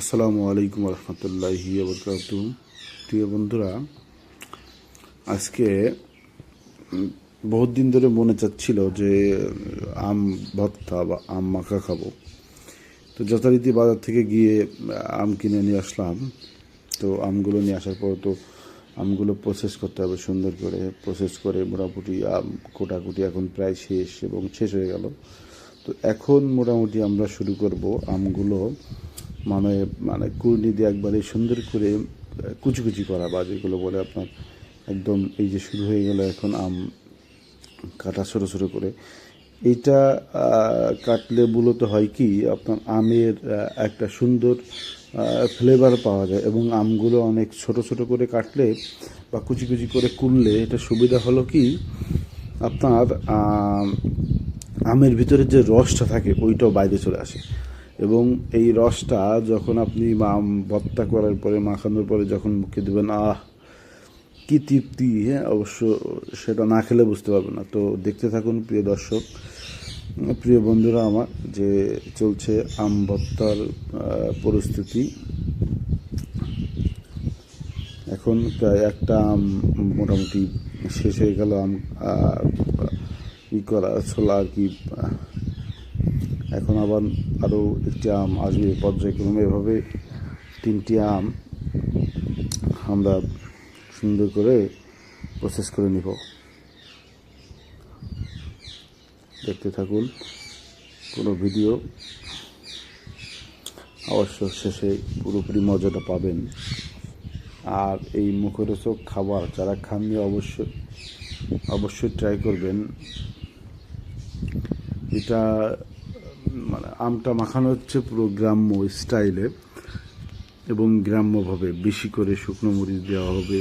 আসসালামু আলাইকুম রহমতুল্লাহি প্রিয় বন্ধুরা, আজকে বহুত দিন ধরে মনে চাচ্ছিল যে, আম ভর্তা বা আম মাখা খাব। তো যথারীতি বাজার থেকে গিয়ে আম কিনে নিয়ে আসলাম। তো আমগুলো নিয়ে আসার পর তো আমগুলো প্রসেস করতে হবে সুন্দর করে। প্রসেস করে মোটামুটি আম কোটাকুটি এখন প্রায় শেষ এবং শেষ হয়ে গেল। তো এখন মোটামুটি আমরা শুরু করব আমগুলো মানে মানে কুর্নি দিয়ে একবারে সুন্দর করে কুচি কুচি করা বা যেগুলো বলে আপনার একদম এই যে শুরু হয়ে গেল এখন আম কাটা ছোটো ছোটো করে। এটা কাটলে মূলত হয় কি, আপনার আমের একটা সুন্দর ফ্লেভার পাওয়া যায় এবং আমগুলো অনেক ছোট ছোট করে কাটলে বা কুচি কুচি করে কুললে এটা সুবিধা হলো কি, আপনার আমের ভিতরে যে রসটা থাকে ওইটাও বাইরে চলে আসে। এবং এই রসটা যখন আপনি আম ভর্তা করার পরে মাখানোর পরে যখন মুখে দেবেন আহ কি তৃপ্তি হ্যাঁ অবশ্য সেটা না খেলে বুঝতে পারবে না। তো দেখতে থাকুন প্রিয় দর্শক প্রিয় বন্ধুরা আমার যে চলছে আম ভর্তার আহ, পরিস্থিতি। এখন প্রায় একটা আম মোটামুটি শেষ হয়ে গেল আম ই করা, ছোলা আর কি, এখন আবার আরও একটি আম আসবে পর্যায়ক্রমে। এভাবে তিনটি আম আমরা সুন্দর করে প্রসেস করে নিব। দেখতে থাকুন, কোনো ভিডিও অবশ্য শেষে পুরোপুরি মজাটা পাবেন। আর এই মুখরোচক খাবার যারা খাননি, অবশ্যই অবশ্যই ট্রাই করবেন। এটা মানে আমটা মাখানো হচ্ছে পুরো গ্রাম্য স্টাইলে এবং গ্রাম্যভাবে। বেশি করে শুকনো মরিচ দেওয়া হবে,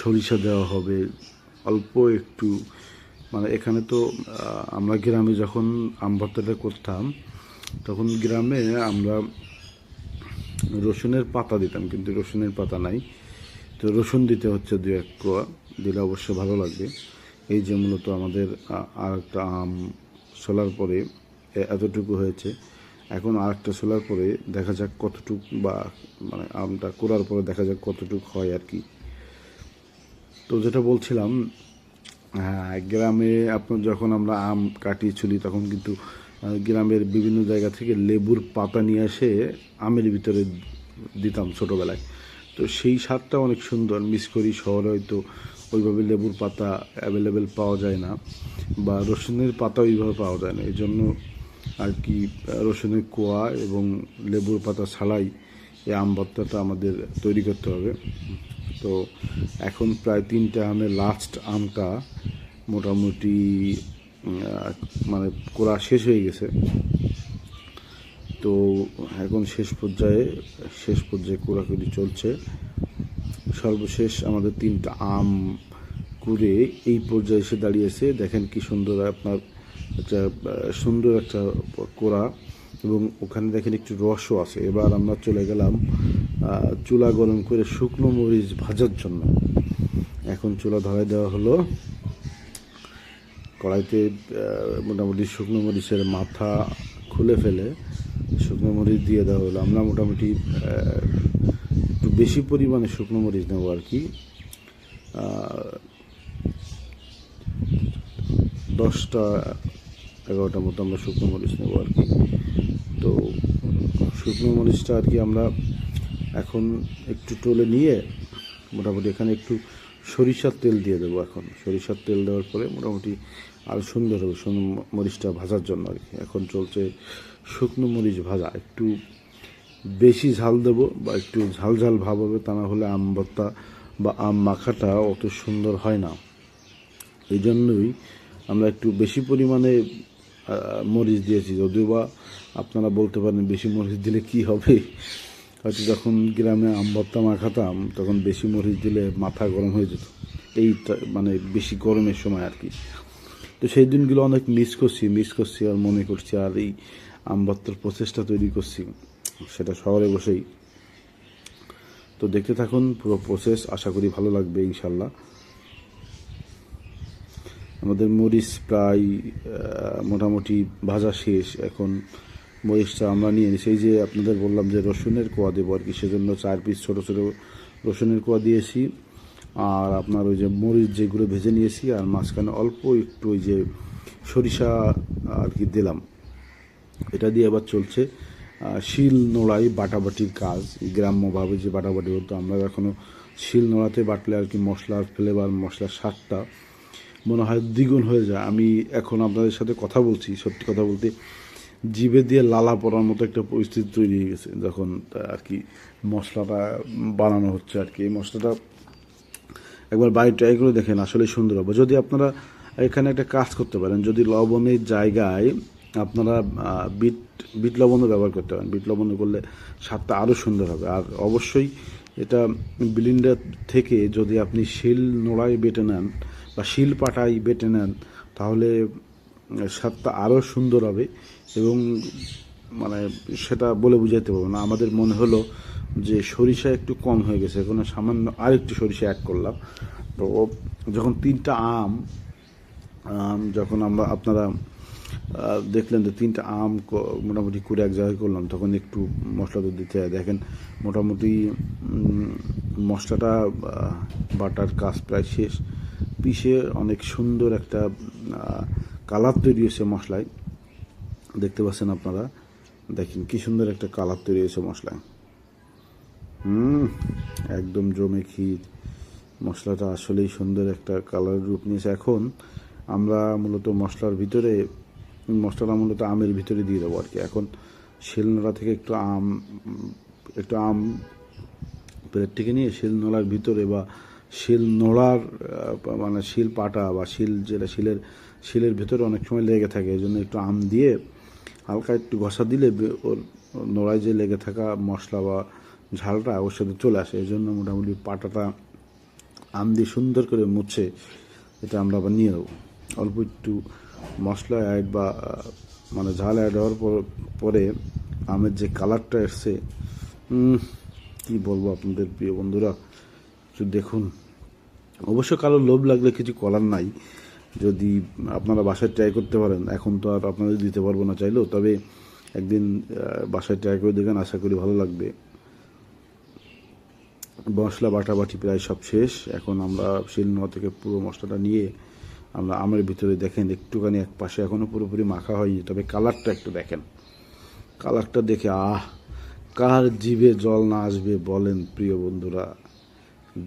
সরিষা দেওয়া হবে, অল্প একটু মানে এখানে তো আমরা গ্রামে যখন আম ভর্তাটা করতাম, তখন গ্রামে আমরা রসুনের পাতা দিতাম, কিন্তু রসুনের পাতা নাই। তো রসুন দিতে হচ্ছে দু এক কোয়া, দিলে অবশ্য ভালো লাগবে। এই যে মূলত আমাদের আর একটা আম সোলার পরে এতটুকু হয়েছে। এখন আর একটা সোলার পরে দেখা যাক কতটুক বা মানে আমটা করার পরে দেখা যাক কতটুক হয় আর কি। তো যেটা বলছিলাম হ্যাঁ গ্রামে আপনার যখন আমরা আম কাটিয়ে চলি তখন কিন্তু গ্রামের বিভিন্ন জায়গা থেকে লেবুর পাতা নিয়ে এসে আমের ভিতরে দিতাম ছোটোবেলায়। তো সেই স্বাদটা অনেক সুন্দর। মিস করি শহরে হয়তো ওইভাবে লেবুর পাতা অ্যাভেলেবেল পাওয়া যায় না বা রসুনের পাতা ওইভাবে পাওয়া যায় না। এই জন্য আর কি রসুনের কোয়া এবং লেবুর পাতা ছাড়াই এই আম ভর্তাটা আমাদের তৈরি করতে হবে। তো এখন প্রায় তিনটা আমের লাস্ট আমটা মোটামুটি মানে কোরা শেষ হয়ে গেছে। তো এখন শেষ পর্যায়ে শেষ পর্যায়ে কোরাকুরি চলছে। সর্বশেষ আমাদের তিনটা আম কুড়ে এই পর্যায়ে এসে দাঁড়িয়েছে। দেখেন কি সুন্দর আপনার একটা সুন্দর একটা কোড়া এবং ওখানে দেখেন একটু রসও আছে। এবার আমরা চলে গেলাম চুলা গরম করে শুকনো মরিচ ভাজার জন্য। এখন চুলা ধরাই দেওয়া হলো। কড়াইতে মোটামুটি শুকনো মরিচের মাথা খুলে ফেলে শুকনো মরিচ দিয়ে দেওয়া হলো। আমরা মোটামুটি বেশি পরিমাণে শুকনো মরিচ নেব আর কি। দশটা এগারোটার মতো আমরা শুকনো মরিচ নেব আর কি। তো শুকনো মরিচটা আর কি আমরা এখন একটু টলে নিয়ে মোটামুটি এখানে একটু সরিষার তেল দিয়ে দেবো এখন। সরিষার তেল দেওয়ার পরে মোটামুটি আরও সুন্দর হবে মরিচটা ভাজার জন্য আর কি। এখন চলছে শুকনো মরিচ ভাজা। একটু বেশি ঝাল দেবো বা একটু ঝাল ঝাল ভাব হবে তা না হলে আম ভর্তা বা আম মাখাটা অত সুন্দর হয় না। এই জন্যই আমরা একটু বেশি পরিমাণে মরিচ দিয়েছি। যদিও বা আপনারা বলতে পারেন বেশি মরিচ দিলে কি হবে? হয়তো যখন গ্রামে আম ভর্তা মাখাতাম, তখন বেশি মরিচ দিলে মাথা গরম হয়ে যেত। এই মানে বেশি গরমের সময় আর কি। তো সেই দিনগুলো অনেক মিস করছি মিস করছি আর মনে করছি আর এই আম ভর্তার প্রচেষ্টা তৈরি করছি। সেটা শহরে বসেই। তো দেখতে থাকুন, পুরো প্রসেস আশা করি ভালো লাগবে ইনশাল্লাহ আমাদের মরিচ প্রায় মোটামুটি ভাজা শেষ। এখন মরিচটা আমরা নিয়ে সেই যে আপনাদের বললাম যে রসুনের কোয়া দেবো আর কি, সেজন্য চার পিস ছোটো ছোটো রসুনের কোয়া দিয়েছি। আর আপনার ওই যে মরিচ যেগুলো ভেজে নিয়েছি, আর মাঝখানে অল্প একটু ওই যে সরিষা আর কি দিলাম। এটা দিয়ে আবার চলছে। শিল নোড়াই বাটাবাটির কাজ। গ্রাম্যভাবে যে বাটাবাটি হতো, আমরা এখনও শিল নোড়াতে বাটলে আর কি মশলার ফ্লেভার মশলার স্বাদটা মনে হয় দ্বিগুণ হয়ে যায়। আমি এখন আপনাদের সাথে কথা বলছি, সত্যি কথা বলতে জিভে দিয়ে লালা পড়ার মতো একটা পরিস্থিতি তৈরি হয়ে গেছে, যখন আর কি মশলাটা বানানো হচ্ছে আর কি। এই মশলাটা একবার বাড়ি ট্রাই করে দেখেন আসলে সুন্দর হবে। যদি আপনারা এখানে একটা কাজ করতে পারেন, যদি লবণের জায়গায় আপনারা বিট বিট লবণও ব্যবহার করতে পারেন। বিট লবণ করলে স্বাদটা আরও সুন্দর হবে। আর অবশ্যই এটা ব্লিন্ডার থেকে যদি আপনি শিল নোড়ায় বেটে নেন বা শিল পাটায় বেটে নেন, তাহলে স্বাদটা আরও সুন্দর হবে এবং মানে সেটা বলে বুঝাইতে পারব না। আমাদের মনে হলো যে সরিষা একটু কম হয়ে গেছে। এখন সামান্য আর একটু সরিষা অ্যাড করলাম। তো যখন তিনটা আম, যখন আমরা আপনারা দেখলেন যে তিনটা আম মোটামুটি করে এক জায়গায় করলাম, তখন একটু মশলা তো দিতে হয়। দেখেন, মোটামুটি মশলাটা বাটার কাজ প্রায় শেষ। পিষে অনেক সুন্দর একটা কালার তৈরি হয়েছে মশলায়। দেখতে পাচ্ছেন আপনারা, দেখেন কি সুন্দর একটা কালার তৈরি হয়েছে মশলায়। হুম, একদম জমে ক্ষীর। মশলাটা আসলেই সুন্দর একটা কালারের রূপ নিয়েছে। এখন আমরা মূলত মশলার ভিতরে মশলাটা মূলত আমের ভিতরে দিয়ে দেবো আর কি। এখন শিলনোড়া থেকে একটু আম একটু আম প্লেট থেকে নিয়ে শিল নোড়ার ভিতরে বা শিল নোড়ার মানে শিল পাটা বা শিল যেটা শিলের শিলের ভিতরে অনেক সময় লেগে থাকে এই জন্য একটু আম দিয়ে হালকা একটু ঘষা দিলে ওর নোড়ায় যে লেগে থাকা মশলা বা ঝালটা ওর সাথে চলে আসে। এই জন্য মোটামুটি পাটাটা আম দিয়ে সুন্দর করে মুছে এটা আমরা আবার নিয়ে নেব। অল্প একটু মশলা অ্যাড বা মানে ঝাল অ্যাড হওয়ার পর আমের যে কালারটা এসছে কি বলব আপনাদের প্রিয় বন্ধুরা? একটু দেখুন। অবশ্য কারও লোভ লাগলে কিছু করার নাই। যদি আপনারা বাসায় ট্রাই করতে পারেন, এখন তো আর আপনাদের দিতে পারব না চাইলেও, তবে একদিন বাসায় ট্রাই করে দেখেন আশা করি ভালো লাগবে। মশলা বাটাবাটি প্রায় সব শেষ। এখন আমরা শিলনোয়া থেকে পুরো মশলাটা নিয়ে আমরা আমের ভিতরে দেখেন একটুখানি এক পাশে এখনও পুরোপুরি মাখা হয়নি, তবে কালারটা একটু দেখেন। কালারটা দেখে, আহ, কার জিভে জল না আসবে বলেন প্রিয় বন্ধুরা।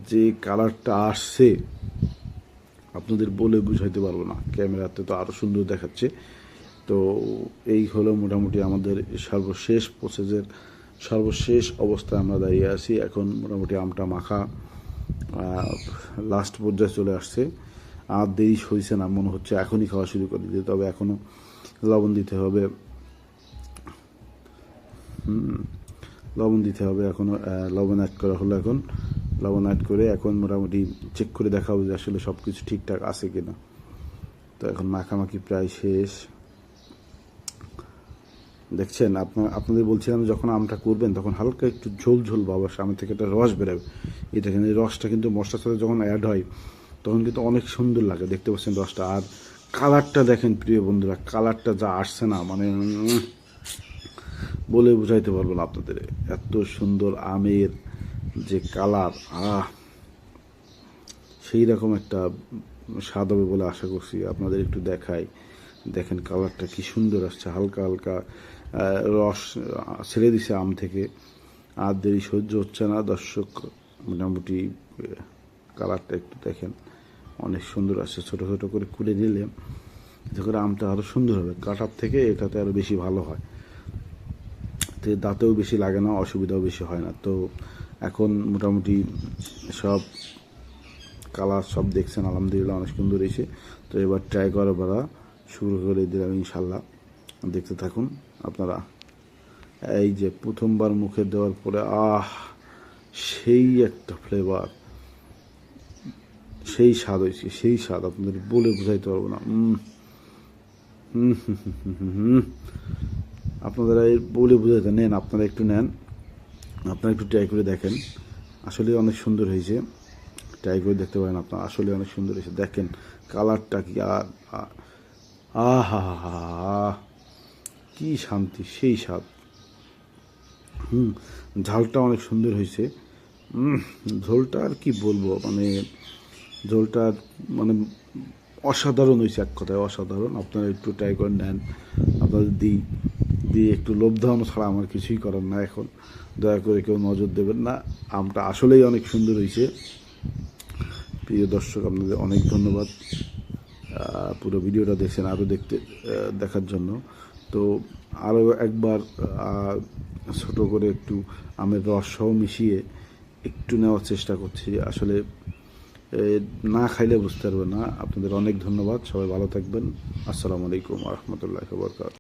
যে কালারটা আসছে, আপনাদের বলে বুঝাইতে পারব না, ক্যামেরাতে তো আরও সুন্দর দেখাচ্ছে। তো এই হলো মোটামুটি আমাদের সর্বশেষ প্রসেসের সর্বশেষ অবস্থায় আমরা দাঁড়িয়ে আছি। এখন মোটামুটি আমটা মাখা লাস্ট পর্যায়ে চলে আসছে। আর দেরি হয়েছে না, মনে হচ্ছে এখনই খাওয়া শুরু করে দিতে, তবে এখনও লবণ দিতে হবে। লবণ দিতে হবে এখনও লবণ অ্যাড করা হলো এখন। লবণ অ্যাড করে এখন মোটামুটি চেক করে দেখা হবে যে আসলে সব কিছু ঠিকঠাক আছে কিনা। তো এখন মাখামাখি প্রায় শেষ। দেখছেন আপনার আপনাদের বলছিলাম যখন আমটা করবেন তখন হালকা একটু ঝোল ঝোল বাবার সামনে থেকে একটা রস বেরোবে। এটা রসটা কিন্তু মশলার সাথে যখন অ্যাড হয় তখন কিন্তু অনেক সুন্দর লাগে, দেখতে পাচ্ছেন রসটা। আর কালারটা দেখেন প্রিয় বন্ধুরা, কালারটা যা আসছে না মানে বলে বুঝাইতে পারব না আপনাদের। এত সুন্দর আমের যে কালার, আহ! সেই রকম একটা স্বাদ হবে বলে আশা করছি। আপনাদের একটু দেখাই, দেখেন কালারটা কি সুন্দর আসছে, হালকা হালকা রস ছেড়ে দিছে আম থেকে। আর দেরি সহ্য হচ্ছে না, দর্শক, মোটামুটি কালারটা একটু দেখেন। অনেক সুন্দর আসছে ছোটো ছোটো করে কুলে নিলে এতে করে আমটা আরও সুন্দর হবে। কাটার থেকে এটাতে আরও বেশি ভালো হয়। তো দাঁতেও বেশি লাগে না, অসুবিধাও বেশি হয় না। তো এখন মোটামুটি সব কালার সব দেখছেন, আলহামদুলিল্লাহ অনেক সুন্দর হয়েছে। তো এবার ট্রাই করার বেলা শুরু করে দিলাম ইনশাল্লাহ দেখতে থাকুন আপনারা। এই যে প্রথমবার মুখে দেওয়ার পরে, আহ, সেই একটা ফ্লেভার সেই স্বাদ হয়েছে, সেই স্বাদ আপনাদের বলে বোঝাইতে পারব না। আপনারা এই বলে বোঝাইতে নেন, আপনারা একটু নেন। আপনারা একটু ট্রাই করে দেখেন। আসলে অনেক সুন্দর হয়েছে। ট্রাই করে দেখতে পারেন আপনার। আসলে অনেক সুন্দর হয়েছে। দেখেন কালারটা কি আর আহা কি শান্তি, সেই স্বাদ। হুম, ঝালটা অনেক সুন্দর হয়েছে। ঝোলটা আর কি বলব মানে ঝোলটা মানে অসাধারণ হয়েছে এক কথায়, অসাধারণ। আপনারা একটু ট্রাই করে নেন। আপনাদের দিই। দিয়ে একটু লোভ দেওয়ানো ছাড়া আমার কিছুই করার না এখন। দয়া করে কেউ নজর দেবেন না। আমটা আসলেই অনেক সুন্দর হয়েছে প্রিয় দর্শক, আপনাদের অনেক ধন্যবাদ। পুরো ভিডিওটা দেখছেন আরও দেখতে দেখার জন্য। তো আরও একবার ছোট করে একটু আমের রস সহ মিশিয়ে একটু নেওয়ার চেষ্টা করছি। আসলে না খাইলে বুঝতে পারবে না। আপনাদের অনেক ধন্যবাদ। সবাই ভালো থাকবেন। আসসালামু আলাইকুম রহমতুল্লাহ বরকাত